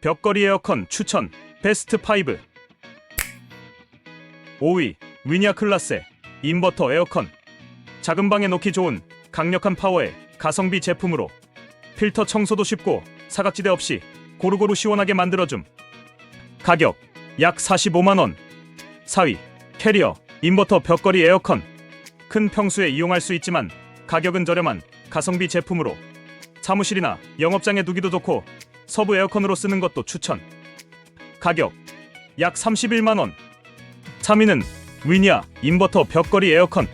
벽걸이 에어컨 추천 베스트 5 5위 위니아 클라세 인버터 에어컨. 작은 방에 놓기 좋은 강력한 파워의 가성비 제품으로. 필터 청소도 쉽고 사각지대 없이 고루고루 시원하게 만들어줌. 가격 약 45만원. 4위 캐리어 인버터 벽걸이 에어컨. 큰 평수에 이용할 수 있지만 가격은 저렴한 가성비 제품으로. 사무실이나 영업장에 두기도 좋고 서부 에어컨으로 쓰는 것도 추천. 가격 약 31만원. 3위는 위니아 인버터 벽걸이 에어컨.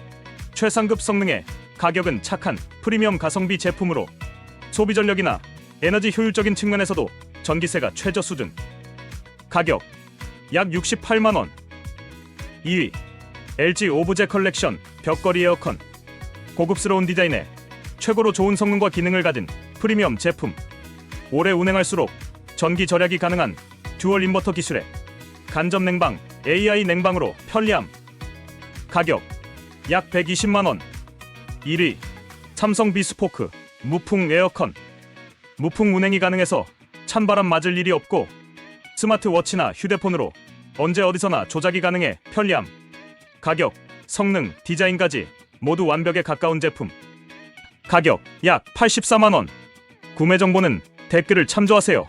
최상급 성능에 가격은 착한 프리미엄 가성비 제품으로 소비 전력이나 에너지 효율적인 측면에서도 전기세가 최저 수준. 가격 약 68만 원. 2위 LG 오브제 컬렉션 벽걸이 에어컨. 고급스러운 디자인에 최고로 좋은 성능과 기능을 가진 프리미엄 제품 오래 운행할수록 전기 절약이 가능한 듀얼 인버터 기술에 간접 냉방 AI 냉방으로 편리함. 가격 약 120만 원. 1위 삼성 비스포크 무풍 에어컨. 무풍 운행이 가능해서 찬바람 맞을 일이 없고 스마트워치나 휴대폰으로 언제 어디서나 조작이 가능해 편리함. 가격 성능 디자인까지 모두 완벽에 가까운 제품. 가격 약 84만 원. 구매 정보는 댓글을 참조하세요